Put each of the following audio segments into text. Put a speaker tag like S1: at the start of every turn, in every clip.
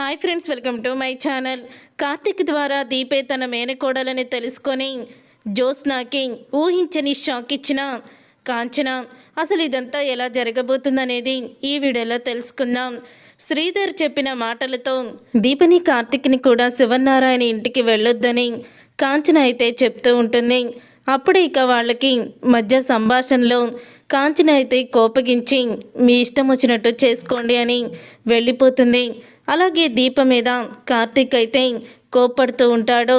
S1: Hi friends welcome to my channel Karthik ద్వారా దీపే తన మేనకోడలని తెలుసుకొని జ్యోత్స్నాకి ఊహించని షాక్ ఇచ్చిన కాంచన అసలు ఇదంతా ఎలా జరగబోతుందనేది ఈ వీడియోలో తెలుసుకుందాం. శ్రీధర్ చెప్పిన మాటలతో దీపని కార్తిక్ని కూడా శివనారాయణ ఇంటికి వెళ్ళొద్దని కాంచన అయితే చెప్తూ ఉంటుంది. అప్పుడే ఇక వాళ్ళకి మధ్య సంభాషణలో కాంచన అయితే కోపగించి మీ ఇష్టం వచ్చినట్టు చేసుకోండి అని వెళ్ళిపోతుంది. అలాగే దీప మీద కార్తీక్ అయితే కోపడుతూ ఉంటాడు.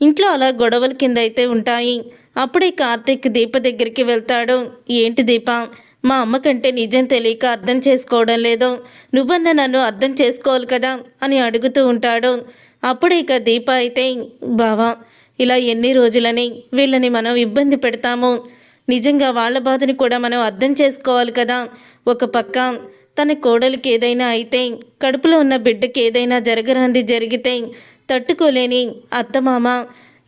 S1: ఇంట్లో అలా గొడవల కింద అయితే ఉంటాయి. అప్పుడే కార్తీక్ దీప దగ్గరికి వెళ్తాడు. ఏంటి దీప? మా అమ్మ కంటే నిజం తెలియక అర్థం చేసుకోవడం లేదు. నువ్వన్న నన్ను అర్థం చేసుకోవాలి కదా? అని అడుగుతూ ఉంటాడు. అప్పుడే ఇక దీప అయితే బావా ఇలా ఎన్ని రోజులని వీళ్ళని మనం ఇబ్బంది పెడతాము. నిజంగా వాళ్ళ బాధని కూడా మనం అర్థం చేసుకోవాలి కదా? ఒక పక్క తన కోడలికి ఏదైనా అయితే కడుపులో ఉన్న బిడ్డకి ఏదైనా జరగరాంది జరిగితే తట్టుకోలేని అత్తమామ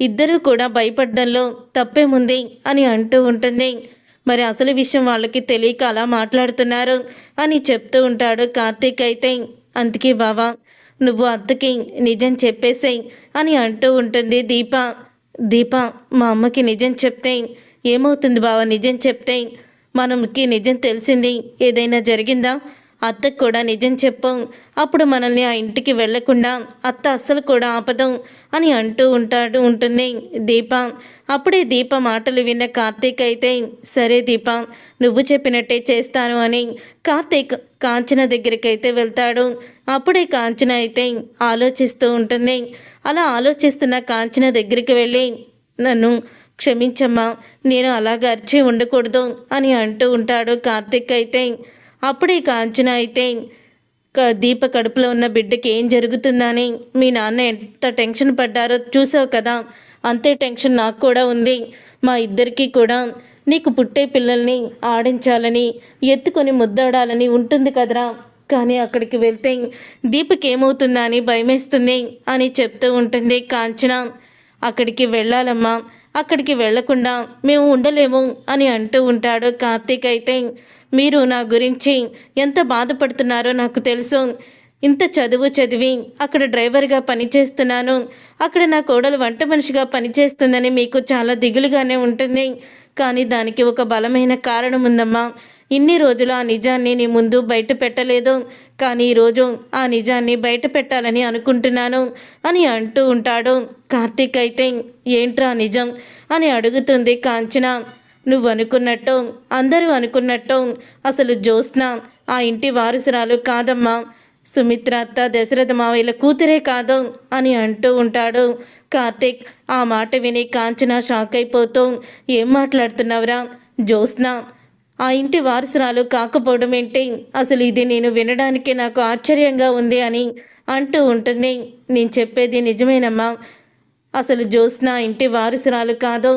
S1: ఇద్దరూ కూడా భయపడడంలో తప్పేముంది అని అంటూ ఉంటుంది. మరి అసలు విషయం వాళ్ళకి తెలియక అలా మాట్లాడుతున్నారు అని చెప్తూ ఉంటాడు కార్తీక్ అయితే. అందుకే బావా నువ్వు అత్తకి నిజం చెప్పేసేయ్ అని అంటూ ఉంటుంది దీప. దీప మా అమ్మకి నిజం చెప్తే ఏమవుతుంది బావా నిజం చెప్తే? మనకి నిజం తెలిసింది ఏదైనా జరిగిందా? అత్తకు కూడా నిజం చెప్పం. అప్పుడు మనల్ని ఆ ఇంటికి వెళ్ళకుండా అత్త అస్సలు కూడా ఆపదం అని అంటూ ఉంటాడు ఉంటుంది దీప. అప్పుడే దీప మాటలు విన్న కార్తీక్ అయితే సరే దీప నువ్వు చెప్పినట్టే చేస్తాను అని కార్తీక్ కాంచన దగ్గరికి అయితే వెళ్తాడు. అప్పుడే కాంచన అయితే ఆలోచిస్తూ ఉంటుంది. అలా ఆలోచిస్తున్న కాంచన దగ్గరికి వెళ్ళి నన్ను క్షమించమ్మా నేను అలాగ అరిచి ఉండకూడదు అని అంటూ ఉంటాడు కార్తీక్ అయితే. అప్పుడే కాంచన అయితే దీప కడుపులో ఉన్న బిడ్డకి ఏం జరుగుతుందని మీ నాన్న ఎంత టెన్షన్ పడ్డారో చూసావు కదా. అంతే టెన్షన్ నాకు కూడా ఉంది. మా ఇద్దరికీ కూడా నీకు పుట్టే పిల్లల్ని ఆడించాలని ఎత్తుకొని ముద్దాడాలని ఉంటుంది కదరా. కానీ అక్కడికి వెళ్తే దీపకి ఏమవుతుందా అని భయమేస్తుంది అని చెప్తూ ఉంటుంది కాంచన అక్కడికి వెళ్ళాలమ్మా. అక్కడికి వెళ్ళకుండా మేము ఉండలేము అని అంటూ ఉంటాడు కార్తీక్ అయితే. మీరు నా గురించి ఎంత బాధపడుతున్నారో నాకు తెలుసు. ఇంత చదువు చదివి అక్కడ డ్రైవర్గా పనిచేస్తున్నాను. అక్కడ నా కోడలు వంట మనిషిగా పనిచేస్తుందని మీకు చాలా దిగులుగానే ఉంటుంది. కానీ దానికి ఒక బలమైన కారణం ఉందమ్మా. ఇన్ని రోజులు ఆ నిజాన్ని నీ ముందు బయట పెట్టలేదు. కానీ ఈరోజు ఆ నిజాన్ని బయట పెట్టాలని అనుకుంటున్నాను అని అంటూ ఉంటాడు కార్తీక్ అయితే. ఏంట్రా నిజం? అని అడుగుతుంది కాంచన. నువ్వు అనుకున్నట్టు అందరూ అనుకున్నట్టు అసలు జ్యోత్స్న ఆ ఇంటి వారసురాలు కాదమ్మా. సుమిత్ర అత్త దశరథ మావయ్యల కూతురే కాదు అని అంటూ ఉంటాడు. కార్తీక్ ఆ మాట విని కాంచన షాక్ అయిపోతూ ఏం మాట్లాడుతున్నావురా జ్యోత్స్న? ఆ ఇంటి వారసురాలు కాకపోవడం ఏంటి? అసలు ఇది నేను వినడానికి నాకు ఆశ్చర్యంగా ఉంది అని అంటూ ఉంటుంది. నేను చెప్పేది నిజమేనమ్మా. అసలు జ్యోత్స్న ఇంటి వారసురాలు కాదు.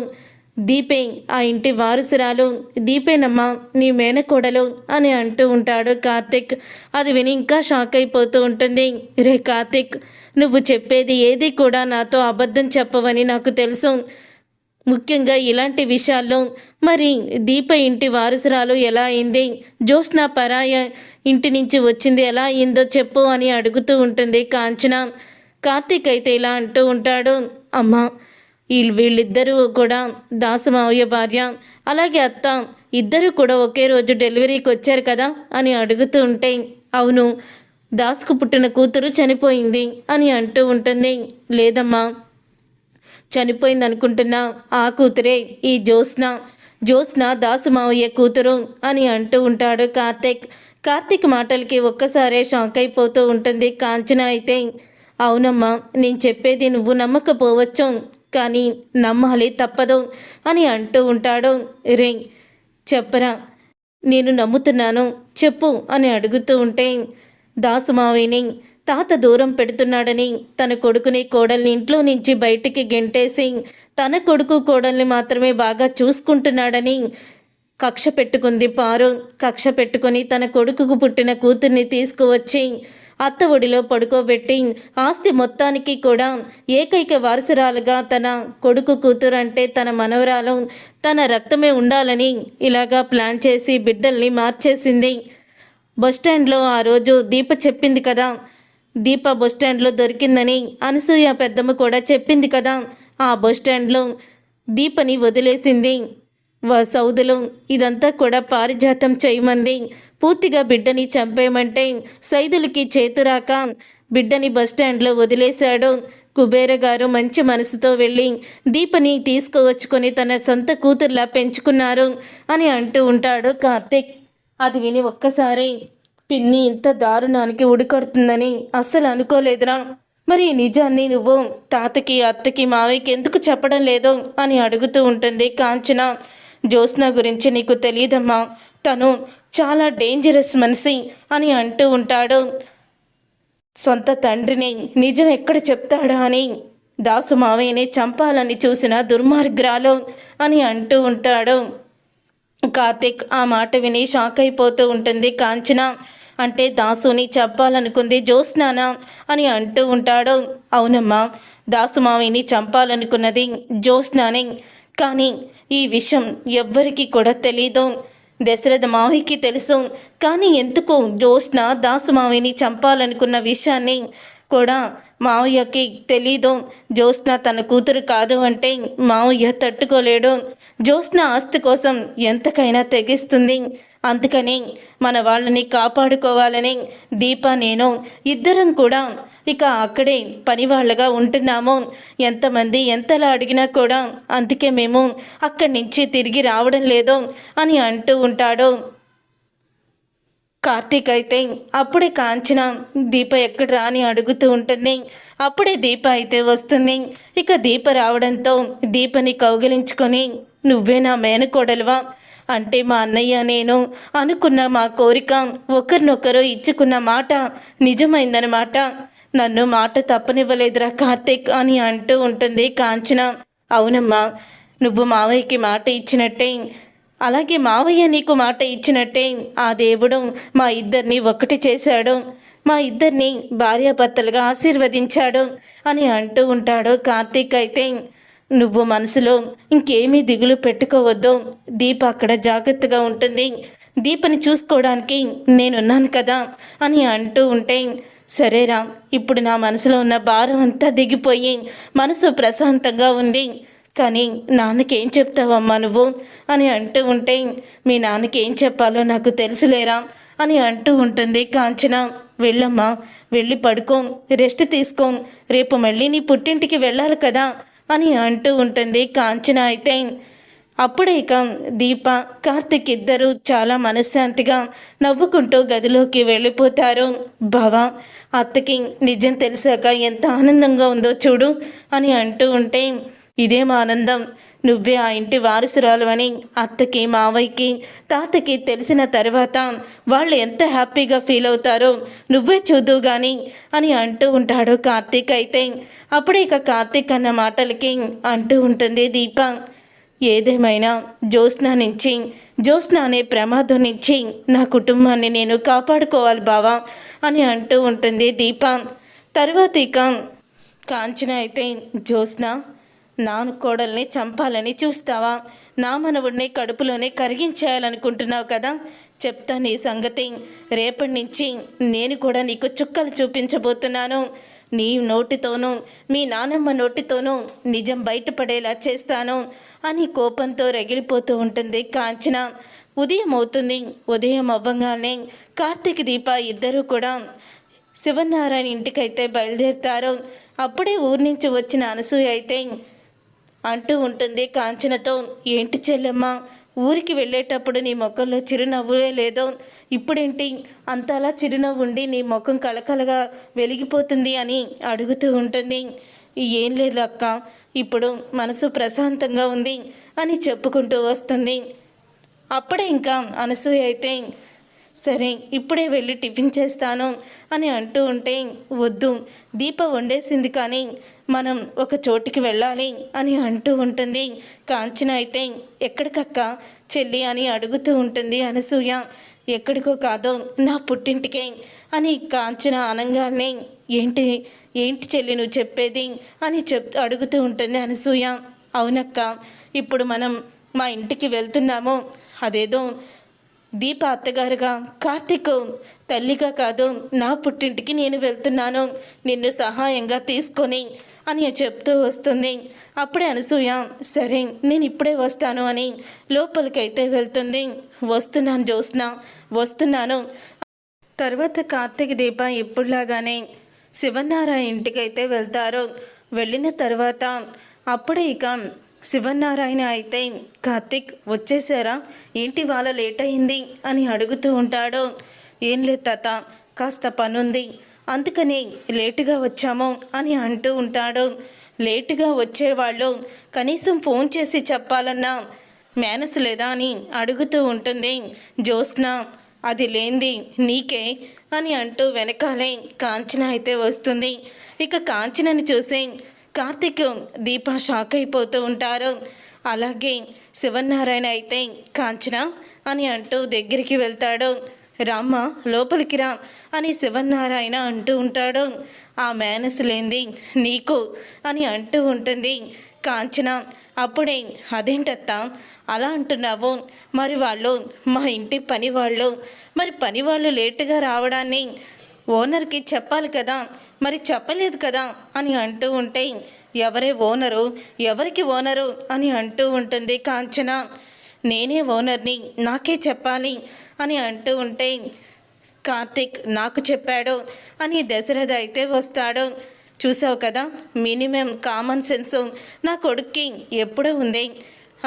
S1: దీపే ఆ ఇంటి వారసురాలు దీపేనమ్మా నీ మేనకోడలు అని అంటూ ఉంటాడు కార్తిక్. అది విని ఇంకా షాక్ అయిపోతూ ఉంటుంది. రే కార్తిక్ నువ్వు చెప్పేది ఏది కూడా నాతో అబద్ధం చెప్పవని నాకు తెలుసు. ముఖ్యంగా ఇలాంటి విషయాల్లో. మరి దీప ఇంటి వారసురాలు ఎలా అయింది? జ్యోత్స్న పరాయ ఇంటి నుంచి వచ్చింది ఎలా అయిందో చెప్పు అని అడుగుతూ ఉంటుంది కాంచన. కార్తీక్ అయితే ఇలా అంటూ ఉంటాడు. అమ్మా వీళ్ళిద్దరూ కూడా దాసమావయ్య భార్య అలాగే అత్త ఇద్దరు కూడా ఒకే రోజు డెలివరీకి వచ్చారు కదా అని అడుగుతూ ఉంటే అవును దాసుకు పుట్టిన కూతురు చనిపోయింది అని అంటూ ఉంటుంది. లేదమ్మా చనిపోయింది అనుకుంటున్నా ఆ కూతురే ఈ జ్యోత్స్న జ్యోత్స్న దాసుమావయ్య కూతురు అని అంటూ ఉంటాడు కార్తీక్. కార్తీక్ మాటలకి ఒక్కసారే షాక్ అయిపోతూ ఉంటుంది. కాంచన అయితే అవునమ్మా నేను చెప్పేది నువ్వు నమ్మకపోవచ్చు. కానీ నమ్మాలి తప్పదు అని అంటూ ఉంటాడు. రే చెప్పరా నేను నమ్ముతున్నాను చెప్పు అని అడుగుతూ ఉంటే దాసుమావిని తాత దూరం పెడుతున్నాడని తన కొడుకుని కోడల్ని ఇంట్లో నుంచి బయటికి గెంటేసి తన కొడుకు కోడల్ని మాత్రమే బాగా చూసుకుంటున్నాడని కక్ష పెట్టుకుంది పారు. కక్ష పెట్టుకొని తన కొడుకుకు పుట్టిన కూతుర్ని తీసుకువచ్చి అత్త ఒడిలో పడుకోబెట్టి ఆస్తి మొత్తానికి కూడా ఏకైక వారసురాలుగా తన కొడుకు కూతురు అంటే తన మనవరాలు తన రక్తమే ఉండాలని ఇలాగా ప్లాన్ చేసి బిడ్డల్ని మార్చేసింది. బస్టాండ్లో ఆ రోజు దీప చెప్పింది కదా. దీప బస్ స్టాండ్లో దొరికిందని అనసూయ పెద్దమ్మ కూడా చెప్పింది కదా. ఆ బస్ స్టాండ్లో దీపని వదిలేసింది. వా సౌదులు ఇదంతా కూడా పారిజాతం చేయమంది. పూర్తిగా బిడ్డని చంపేయమంటే సైదులకి చేతురాక బిడ్డని బస్టాండ్లో వదిలేశాడు. కుబేర గారు మంచి మనసుతో వెళ్ళి దీపని తీసుకువచ్చుకొని తన సొంత కూతుర్లా పెంచుకున్నారు అని అంటూ ఉంటాడు కార్తిక్. అది విని ఒక్కసారి పిన్ని ఇంత దారుణానికి ఉడికొడుతుందని అస్సలు అనుకోలేదురా. మరి నిజాన్ని నువ్వు తాతకి అత్తకి మావయ్యకి ఎందుకు చెప్పడం లేదు అని అడుగుతూ ఉంటుంది కాంచన. జ్యోత్స్న గురించి నీకు తెలియదమ్మా తను చాలా డేంజరస్ మనిషి అని అంటూ ఉంటాడు. సొంత తండ్రిని నిజం ఎక్కడ చెప్తాడా అని దాసు మావయ్యని చంపాలని చూసిన దుర్మార్గురాలు అని అంటూ ఉంటాడు. కార్తిక్ ఆ మాట విని షాక్ అయిపోతూ ఉంటుంది. కాంచన అంటే దాసుని చెప్పాలనుకుంది జ్యోత్స్నానా అని అంటూ ఉంటాడు. అవునమ్మా దాసు మావిని చంపాలనుకున్నది జ్యోత్స్నాని కానీ ఈ విషయం ఎవ్వరికీ కూడా తెలీదు. దశరథ మావికి తెలుసు. కానీ ఎందుకు జ్యోత్స్న దాసు మావిని చంపాలనుకున్న విషయాన్ని కూడా మావయ్యకి తెలీదు. జ్యోత్స్న తన కూతురు కాదు అంటే మావయ్య తట్టుకోలేడు. జ్యోత్స్న ఆస్తి కోసం ఎంతకైనా తెగిస్తుంది. అందుకని మన వాళ్ళని కాపాడుకోవాలని దీప నేను ఇద్దరం కూడా ఇక అక్కడే పని వాళ్ళగా ఉంటున్నాము. ఎంతమంది ఎంతలా అడిగినా కూడా అందుకే మేము అక్కడి నుంచి తిరిగి రావడం లేదు అని అంటూ ఉంటాడు. కార్తీక్ అయితే అప్పుడే కాంచన దీప ఎక్కడ రాని అడుగుతూ ఉంటుంది. అప్పుడే దీప అయితే వస్తుంది. ఇక దీప రావడంతో దీపని కౌగిలించుకొని నువ్వే నా మేనకోడలువా? అంటే మా అన్నయ్య నేను అనుకున్న మా కోరిక ఒకరినొకరు ఇచ్చుకున్న మాట నిజమైందనమాట. నన్ను మాట తప్పనివ్వలేదురా కార్తీక్ అని అంటూ ఉంటుంది కాంచన. అవునమ్మా నువ్వు మావయ్యకి మాట ఇచ్చినట్టే. అలాగే మావయ్య నీకు మాట ఇచ్చినట్టే. ఆ దేవుడు మా ఇద్దరిని ఒకటి చేశాడు. మా ఇద్దరిని భార్యాభర్తలుగా ఆశీర్వదించాడు అని అంటూ ఉంటాడు కార్తీక్ అయితే. నువ్వు మనసులో ఇంకేమీ దిగులు పెట్టుకోవద్దు. దీప అక్కడ జాగ్రత్తగా ఉంటుంది. దీపని చూసుకోవడానికి నేనున్నాను కదా అని అంటూ ఉంటే సరేరా ఇప్పుడు నా మనసులో ఉన్న భారం అంతా దిగిపోయి మనసు ప్రశాంతంగా ఉంది. కానీ నాన్నకేం చెప్తావమ్మా నువ్వు? అని అంటూ ఉంటే మీ నాన్నకి ఏం చెప్పాలో నాకు తెలుసులేరా అని అంటూ ఉంటుంది కాంచన. వెళ్ళమ్మా వెళ్ళి పడుకో రెస్ట్ తీసుకో రేపు మళ్ళీ నీ పుట్టింటికి వెళ్ళాలి కదా అని అంటూ ఉంటుంది కాంచన అయితే. అప్పుడే ఇక దీప కార్తిక్ ఇద్దరు చాలా మనశ్శాంతిగా నవ్వుకుంటూ గదిలోకి వెళ్ళిపోతారు. బావా అత్తకి నిజం తెలిసాక ఎంత ఆనందంగా ఉందో చూడు అని అంటూ ఉంటే ఇదేం ఆనందం? నువ్వే ఆ ఇంటి వారసురాలు అని అత్తకి మావయ్యకి తాతకి తెలిసిన తర్వాత వాళ్ళు ఎంత హ్యాపీగా ఫీల్ అవుతారో నువ్వే చూద్దు గాని అని అంటూ ఉంటాడు కార్తీక్. అయితే అప్పుడే ఇక కార్తీక్ అన్న మాటలకి అంటూ ఉంటుంది దీప. ఏదేమైనా జ్యోత్స్న నుంచి జ్యోత్స్న అనే ప్రమాదం నుంచి నా కుటుంబాన్ని నేను కాపాడుకోవాలి బావా అని అంటూ ఉంటుంది దీప. తర్వాత ఇక కాంచన అయితే జ్యోత్స్న నా కోడల్ని చంపాలని చూస్తావా? నా మనవుడిని కడుపులోనే కరిగించేయాలనుకుంటున్నావు కదా? చెప్తా నీ సంగతి. రేపటి నుంచి నేను కూడా నీకు చుక్కలు చూపించబోతున్నాను. నీ నోటితోనూ మీ నానమ్మ నోటితోనూ నిజం బయటపడేలా చేస్తాను. అని కోపంతో రగిలిపోతూ ఉంటుంది కాంచన. ఉదయం అవుతుంది. ఉదయం అవ్వగానే కార్తీక్ దీప ఇద్దరూ కూడా శివనారాయణ ఇంటికైతే బయలుదేరుతారు. అప్పుడే ఊరి నుంచి వచ్చిన అనసూయ అయితే అంటూ ఉంటుంది కాంచనతో ఏంటి చెల్లెమ్మ ఊరికి వెళ్ళేటప్పుడు నీ ముఖంలో చిరునవ్వులే లేదో. ఇప్పుడేంటి? అంతలా చిరునవ్వు ఉండి నీ ముఖం కలకలగా వెలిగిపోతుంది అని అడుగుతూ ఉంటుంది. ఏం లేదు అక్క ఇప్పుడు మనసు ప్రశాంతంగా ఉంది అని చెప్పుకుంటూ వస్తుంది. అప్పుడే ఇంకా అనసూయ అయితే సరే ఇప్పుడే వెళ్ళి టిఫిన్ చేస్తాను అని అంటూ ఉంటే వద్దు దీప వండేసింది కానీ మనం ఒక చోటికి వెళ్ళాలి అని అంటూ ఉంటుంది. కాంచన అయితే ఎక్కడికక్క చెల్లి అని అడుగుతూ ఉంటుంది అనసూయ. ఎక్కడికో కాదో నా పుట్టింటికే అని కాంచన అనంగానే ఏంటి ఏంటి చెల్లి నువ్వు చెప్పేది? అని చెప్ అడుగుతూ ఉంటుంది అనసూయ. అవునక్క ఇప్పుడు మనం మా ఇంటికి వెళ్తున్నాము. అదేదో దీప అత్తగారుగా కార్తీక్ తల్లిగా కాదు నా పుట్టింటికి నేను వెళ్తున్నాను. నిన్ను సహాయంగా తీసుకొని అని చెప్తూ వస్తుంది. అప్పుడే అనసూయ సరే నేను ఇప్పుడే వస్తాను అని లోపలికైతే వెళ్తుంది. వస్తున్నాను జ్యోత్స్న వస్తున్నాను. తర్వాత కార్తీక దీప ఎప్పుడులాగానే శివనారాయణ ఇంటికైతే వెళ్తారు. వెళ్ళిన తర్వాత అప్పుడే ఇక శివనారాయణ అయితే కార్తీక్ వచ్చేసారా? ఏంటి వాళ్ళ లేట్ అయింది? అని అడుగుతూ ఉంటాడు. ఏం లేదు తాత కాస్త పనుంది. అందుకని లేటుగా వచ్చాము అని అంటూ ఉంటాడు. లేటుగా వచ్చేవాళ్ళు కనీసం ఫోన్ చేసి చెప్పాలన్నా మేనస్ లేదా అని అడుగుతూ ఉంటుంది. జ్యోత్స్న అది లేంది నీకే అని అంటూ వెనకాలే కాంచన అయితే వస్తుంది. ఇక కాంచనని చూసి కార్తిక్ దీప షాక్ అయిపోతూ ఉంటారు. అలాగే శివనారాయణ అయితే కాంచన అని అంటూ దగ్గరికి వెళ్తాడు. రామ్మ లోపలికి రా అని శివనారాయణ అంటూ ఉంటాడు. ఆ మేనస్ లేంది నీకు అని అంటూ ఉంటుంది కాంచన. అప్పుడే అదేంటత్తా? అలా అంటున్నావు? మరి వాళ్ళు మా ఇంటి పని వాళ్ళు మరి పని వాళ్ళు లేటుగా రావడాన్ని ఓనర్కి చెప్పాలి కదా? మరి చెప్పలేదు కదా? అని అంటూ ఉంటే ఎవరే ఓనరు? ఎవరికి ఓనరు? అని అంటూ ఉంటుంది కాంచన. నేనే ఓనర్ని నాకే చెప్పాలి? అని అంటూ ఉంటే కార్తిక్ నాకు చెప్పాడు. అని దశరథ అయితే వస్తాడు. చూసావు కదా? Minimum common sense. నా కొడుక్కి ఎప్పుడూ ఉంది.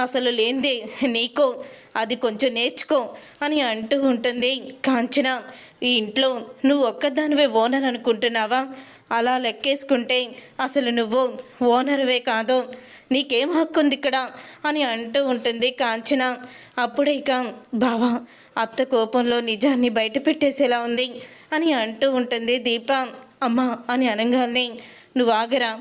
S1: అసలు లేనిదే నీకు. అది కొంచెం నేర్చుకో అని అంటూ ఉంటుంది. కాంచన ఈ ఇంట్లో నువ్వు ఒక్కదానివే ఓనర్ అనుకుంటున్నావా? అలా లెక్కేసుకుంటే అసలు నువ్వు ఓనర్వే కాదు. నీకేం హక్కు ఉంది ఇక్కడ అని అంటూ ఉంటుంది కాంచన. అప్పుడే ఇక బావా అత్త కోపంలో నిజాన్ని బయట పెట్టేసేలా ఉంది అని అంటూ ఉంటుంది దీప. అమ్మా అని అనగానే నువ్వు ఆగరా.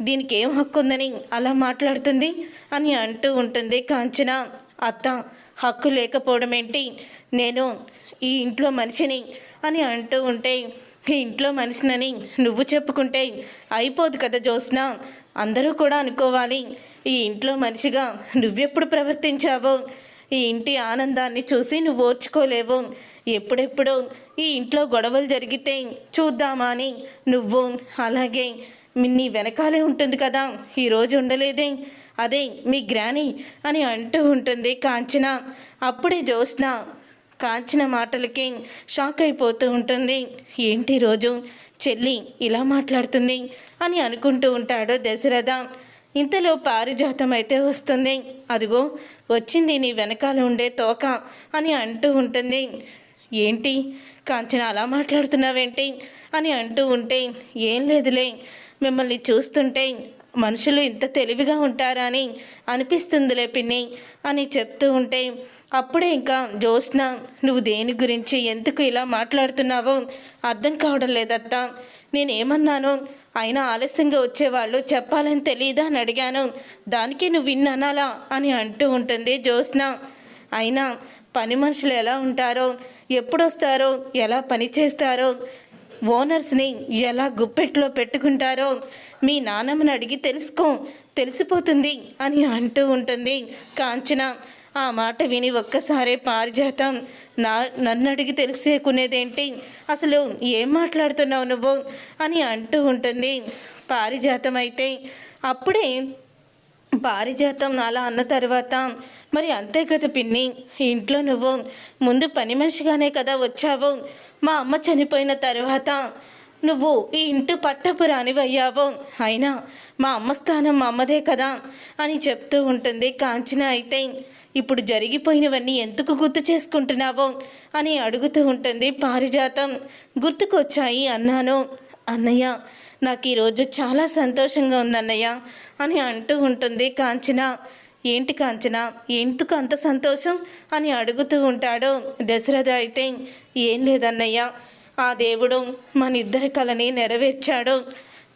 S1: దీనికి ఏం హక్కు ఉందని అలా మాట్లాడుతుంది? అని అంటూ ఉంటుంది కాంచన. అత్త హక్కు లేకపోవడం ఏంటి నేను ఈ ఇంట్లో మనిషిని అని అంటూ ఉంటే ఈ ఇంట్లో మనిషినని నువ్వు చెప్పుకుంటే అయిపోదు కదా జ్యోత్స్న. అందరూ కూడా అనుకోవాలి ఈ ఇంట్లో మనిషిగా నువ్వెప్పుడు ప్రవర్తించావో? ఈ ఇంటి ఆనందాన్ని చూసి నువ్వు ఓర్చుకోలేవు. ఎప్పుడెప్పుడు ఈ ఇంట్లో గొడవలు జరిగితే చూద్దామా అని నువ్వు అలాగే నీ వెనకాలే ఉంటుంది కదా ఈరోజు ఉండలేదే. అదే మీ గ్రాని అని అంటూ ఉంటుంది కాంచన. అప్పుడే జ్యోత్స్న కాంచిన మాటలకి షాక్ అయిపోతూ ఉంటుంది. ఏంటి రోజు చెల్లి ఇలా మాట్లాడుతుంది అని అనుకుంటూ ఉంటాడు దశరథ. ఇంతలో పారిజాతం అయితే వస్తుంది. అదిగో వచ్చింది నీ వెనకాల ఉండే తోక అని అంటూ ఉంటుంది. ఏంటి? కాంచన అలా మాట్లాడుతున్నావేంటి? అని అంటూ ఉంటే ఏం లేదులే. మిమ్మల్ని చూస్తుంటే మనుషులు ఇంత తెలివిగా ఉంటారా అని అనిపిస్తుందిలే పిన్ని అని చెప్తూ ఉంటే అప్పుడే ఇంకా జ్యోత్స్న నువ్వు దేని గురించి ఎందుకు ఇలా మాట్లాడుతున్నావో అర్థం కావడం లేదత్తా. నేనేమన్నాను? అయినా ఆలస్యంగా వచ్చేవాళ్ళు చెప్పాలని తెలియదా అని అడిగాను. దానికి నువ్వు విన్నానాలా అని అంటూ ఉంటుంది జ్యోత్స్న. అయినా పని మనుషులు ఎలా ఉంటారో ఎప్పుడు వస్తారో ఎలా పని చేస్తారో ఓనర్స్ని ఎలా గుప్పెట్లో పెట్టుకుంటారో మీ నాన్నమ్మని అడిగి తెలుసుకో తెలిసిపోతుంది అని అంటూ ఉంటుంది కాంచన. ఆ మాట విని ఒక్కసారే పారిజాతం. నా నన్ను అడిగి తెలుసుకునేదేంటి? అసలు ఏం మాట్లాడుతున్నావు నువ్వు? అని అంటూ ఉంటుంది. పారిజాతం అయితే అప్పుడే పారిజాతం అలా అన్న తర్వాత మరి అంతే కదా పిన్ని ఇంట్లో నువ్వు ముందు పని మనిషిగానే కదా వచ్చావు. మా అమ్మ చనిపోయిన తర్వాత నువ్వు ఈ ఇంటి పట్టపు రానివయ్యావు. అయినా మా అమ్మ స్థానం మా అమ్మదే కదా అని చెప్తూ ఉంటుంది కాంచన అయితే. ఇప్పుడు జరిగిపోయినవన్నీ ఎందుకు గుర్తు చేసుకుంటున్నావో? అని అడుగుతూ ఉంటుంది పారిజాతం. గుర్తుకొచ్చాయి అన్నాను. అన్నయ్య నాకు ఈరోజు చాలా సంతోషంగా ఉంది అన్నయ్య అని అంటూ ఉంటుంది కాంచన. ఏంటి కాంచన? ఎందుకు అంత సంతోషం? అని అడుగుతూ ఉంటాడు దశరథ అయితే. ఏం లేదన్నయ్య ఆ దేవుడు మన ఇద్దరి కలని నెరవేర్చాడు.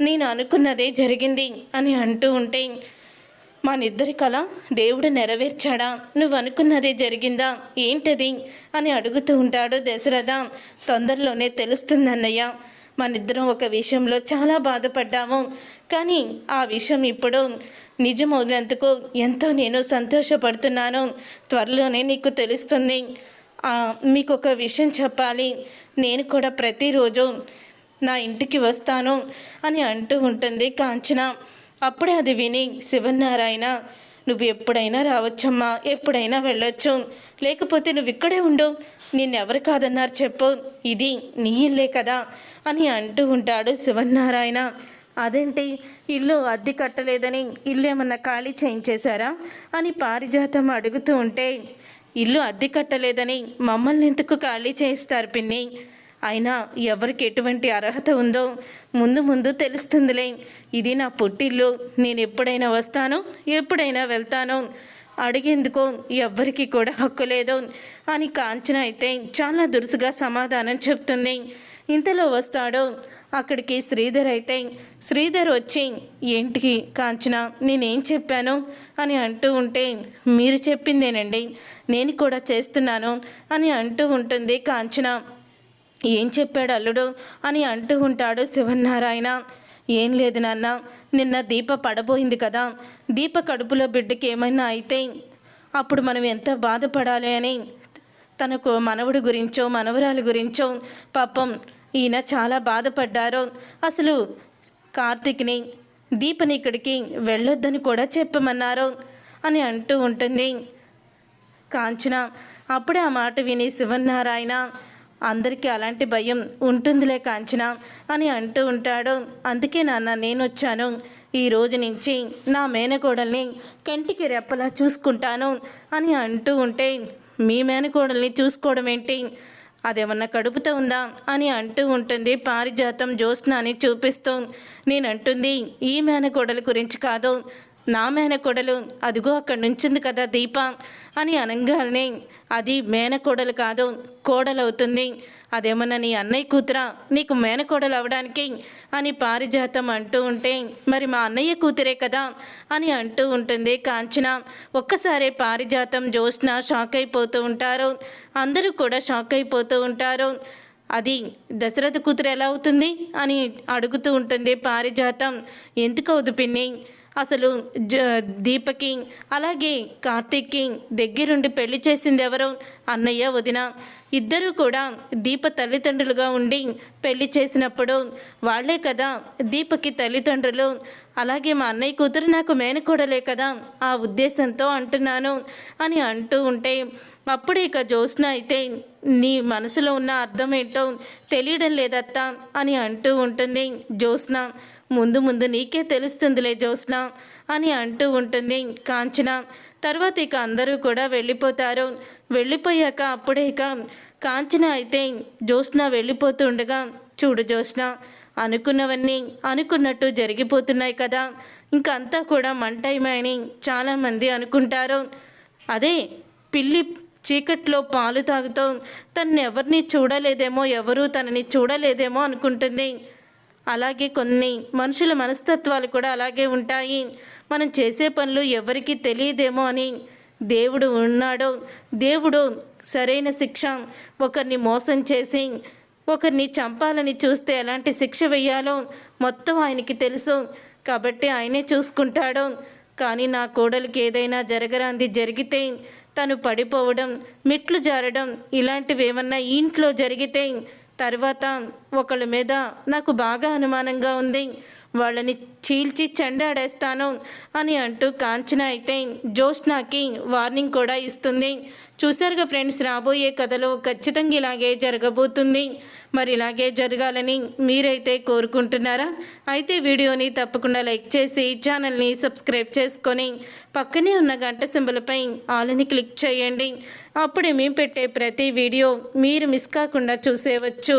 S1: నేను అనుకున్నదే జరిగింది అని అంటూ ఉంటే నిద్దరి కళ దేవుడు నెరవేర్చాడా? నువ్వు అనుకున్నదే జరిగిందా? ఏంటది? అని అడుగుతూ ఉంటాడు దశరథ. తొందరలోనే తెలుస్తుందన్నయ్య. మనిద్దరం ఒక విషయంలో చాలా బాధపడ్డాము. కానీ ఆ విషయం ఇప్పుడు నిజమవునందుకు ఎంతో నేను సంతోషపడుతున్నాను. త్వరలోనే నీకు తెలుస్తుంది. మీకు ఒక విషయం చెప్పాలి. నేను కూడా ప్రతిరోజు నా ఇంటికి వస్తాను అని అంటూ ఉంటుంది కాంచన. అప్పుడే అది విని శివనారాయణ నువ్వు ఎప్పుడైనా రావచ్చమ్మా ఎప్పుడైనా వెళ్ళొచ్చు. లేకపోతే నువ్వు ఇక్కడే ఉండు. నిన్నెవరు కాదన్నారు చెప్పు. ఇది నీ ఇల్లే కదా అని అంటూ ఉంటాడు శివనారాయణ అదేంటి? ఇల్లు అద్దె కట్టలేదని ఇల్లు ఏమన్నా ఖాళీ చేయించేశారా? అని పారిజాతం అడుగుతూ ఉంటే ఇల్లు అద్దె కట్టలేదని మమ్మల్ని ఎందుకు ఖాళీ చేయిస్తారు పిన్ని? అయినా ఎవరికి ఎటువంటి అర్హత ఉందో ముందు ముందు తెలుస్తుందిలే. ఇది నా పుట్టిల్లు. నేను ఎప్పుడైనా వస్తాను ఎప్పుడైనా వెళ్తాను. అడిగేందుకు ఎవ్వరికి కూడా హక్కు లేదు అని కాంచన అయితే చాలా దురుసుగా సమాధానం చెప్తుంది. ఇంతలో వస్తాడు. అక్కడికి శ్రీధర్ అయితే శ్రీధర్ వచ్చి ఏంటికి కాంచన నేనేం చెప్పాను? అని అంటూ ఉంటే మీరు చెప్పిందేనండి. నేను కూడా చేస్తున్నాను అని అంటూ ఉంటుంది కాంచన. ఏం చెప్పాడు అల్లుడు అని అంటూ ఉంటాడు శివనారాయణ ఏం లేదు నాన్న నిన్న దీప పడబోయింది కదా. దీప కడుపులో బిడ్డకి ఏమైనా అయితే అప్పుడు మనం ఎంత బాధపడాలి అని తనకు మనవడి గురించో మనవరాలి గురించో పాపం ఈయన చాలా బాధపడ్డారు. అసలు కార్తీక్ని దీపని ఇక్కడికి వెళ్ళొద్దని కూడా చెప్పమన్నారు అని అంటూ ఉంటుంది కాంచన. అప్పుడే ఆ మాట విని శివనారాయణ అందరికీ అలాంటి భయం ఉంటుందిలే కాంచన అని అంటూ ఉంటాడు. అందుకే నాన్న నేను వచ్చాను ఈ రోజు నుంచి నా మేనకోడల్ని కంటికి రెప్పలా చూసుకుంటాను అని అంటూ ఉంటే మీ మేనకోడల్ని చూసుకోవడం ఏంటి? అదేమన్నా కడుపుతో ఉందా? అని అంటూ ఉంటుంది పారిజాతం జ్యోత్స్నాని చూపిస్తూ. నేనంటుంది ఈ మేనకోడల గురించి కాదు. నా మేనకోడలు అదిగో అక్కడ నుంచింది కదా దీప అని అనగానే అది మేనకోడలు కాదు కోడలవుతుంది. అదేమన్నా నీ అన్నయ్య కూతురా? నీకు మేనకోడలు అవడానికి అని పారిజాతం అంటూ ఉంటే మరి మా అన్నయ్య కూతురే కదా అని అంటూ ఉంటుంది కాంచన. ఒక్కసారి పారిజాతం జ్యోత్స్న షాక్ అయిపోతూ ఉంటారు. అందరూ కూడా షాక్ అయిపోతూ ఉంటారు. అది దశరథ కూతురు ఎలా అవుతుంది అని అడుగుతూ ఉంటుంది పారిజాతం. ఎందుకు అవుదు పిన్ని? అసలు జ దీపకి అలాగే కార్తీక్కి దగ్గరుండి పెళ్ళి చేసింది ఎవరు అన్నయ్య వదిన. ఇద్దరూ కూడా దీప తల్లిదండ్రులుగా ఉండి పెళ్ళి చేసినప్పుడు వాళ్ళే కదా దీపకి తల్లిదండ్రులు. అలాగే మా అన్నయ్య కూతురు నాకు మేనకూడలే కదా ఆ ఉద్దేశంతో అంటున్నాను అని అంటూ ఉంటే అప్పుడు ఇక జ్యోత్స్న అయితే నీ మనసులో ఉన్న అర్థం ఏంటో తెలియడం లేదత్తా అని అంటూ ఉంటుంది జ్యోత్స్న. ముందు ముందు నీకే తెలుస్తుందిలే జ్యోత్స్న అని అంటూ ఉంటుంది కాంచన. తర్వాత ఇక అందరూ కూడా వెళ్ళిపోతారు. వెళ్ళిపోయాక అప్పుడే ఇక కాంచన అయితే జ్యోత్స్న వెళ్ళిపోతుండగా చూడు జ్యోత్స్న అనుకున్నవన్నీ అనుకున్నట్టు జరిగిపోతున్నాయి కదా. ఇంకంతా కూడా మంటైమని చాలామంది అనుకుంటారు. అదే పిల్లి చీకట్లో పాలు తాగుతూ తనెవరిని చూడలేదేమో ఎవరు తనని చూడలేదేమో అనుకుంటుంది. అలాగే కొన్ని మనుషుల మనస్తత్వాలు కూడా అలాగే ఉంటాయి. మనం చేసే పనులు ఎవరికి తెలియదేమో అని దేవుడు ఉన్నాడు. దేవుడు సరైన శిక్ష ఒకరిని మోసం చేసి ఒకరిని చంపాలని చూస్తే ఎలాంటి శిక్ష వెయ్యాలో మొత్తం ఆయనకి తెలుసు. కాబట్టి ఆయనే చూసుకుంటాడు. కానీ నా కోడలికి ఏదైనా జరగరాంది జరిగితే తను పడిపోవడం మెట్లు జారడం ఇలాంటివి ఏమన్నా ఇంట్లో జరిగితే తర్వాత ఒకళ్ళ మీద నాకు బాగా అనుమానంగా ఉంది. వాళ్ళని చీల్చి చెండాడేస్తాను అని అంటూ కాంచన అయితే జోష్నాకి వార్నింగ్ కూడా ఇస్తుంది. చూశారుగా ఫ్రెండ్స్ రాబోయే కథలో ఖచ్చితంగా ఇలాగే జరగబోతుంది. మరి ఇలాగే జరగాలని మీరైతే కోరుకుంటున్నారా? అయితే వీడియోని తప్పకుండా లైక్ చేసి ఛానల్ని సబ్స్క్రైబ్ చేసుకొని పక్కనే ఉన్న గంట సింబలపై ఆలని క్లిక్ చేయండి. అప్పుడే మేము పెట్టే ప్రతి వీడియో మీరు మిస్ కాకుండా చూసేవచ్చు.